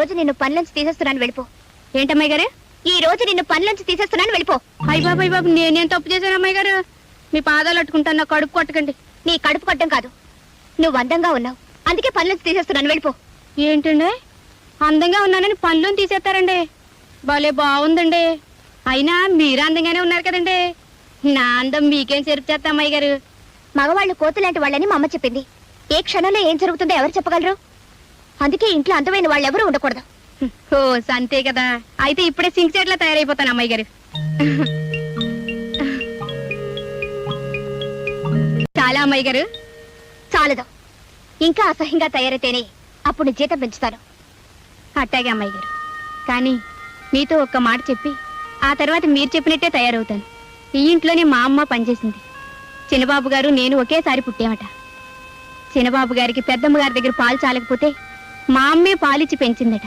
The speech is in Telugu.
రోజు నిన్ను పనిలోంచి తీసేస్తున్నాను వెళ్ళిపో. ఏంటమ్మాయి గారు? ఈ రోజు నిన్ను పనిలోంచి తీసేస్తున్నాను వెళ్ళిపో. అయ్య బాబు అయ్య బాబు నేనేం తప్పు చేశాను అమ్మాయి గారు? మీ పాదాలు అట్టుకుంటాను నా కడుపు కొట్టకండి. నీ కడుపు కొట్టం కాదు. నువ్వు అందంగా ఉన్నావు. అందుకే పనిలోంచి తీసేస్తున్నాను వెళ్ళిపో. ఏంటండి? అందంగా ఉన్నానని పనులు తీసేస్తారండి. భలే బాగుందండి అయినా మీరు అందంగానే ఉన్నారు కదండి. నా అందం మీకేం చెరుపు చేస్తా అమ్మాయి గారు? మగవాళ్ళు కోతులాంటి వాళ్ళని మా అమ్మ చెప్పింది. ఏ క్షణంలో ఏం జరుగుతుందో ఎవరు చెప్పగలరు? అందుకే ఇంట్లో అందమైన వాళ్ళు ఎవరు ఉండకూడదు. ఓ అంతే కదా. అయితే ఇప్పుడే సింక్ చెట్ల తయారైపోతాను అమ్మాయి గారు. చాలా అమ్మాయి గారు. చాలదు. ఇంకా అసహ్యంగా తయారైతేనే అప్పుడు నీ జీతం పెంచుతాను. అట్టాగే అమ్మాయి గారు. కానీ మీతో ఒక్క మాట చెప్పి ఆ తర్వాత మీరు చెప్పినట్టే తయారవుతాను. ఈ ఇంట్లోనే మా అమ్మ పనిచేసింది. చిన్నబాబు గారు నేను ఒకేసారి పుట్టామట. చిన్నబాబు గారికి పెద్దమ్మ గారి దగ్గర పాలు చాలకపోతే మా అమ్మే పాలిచ్చి పెంచిందట.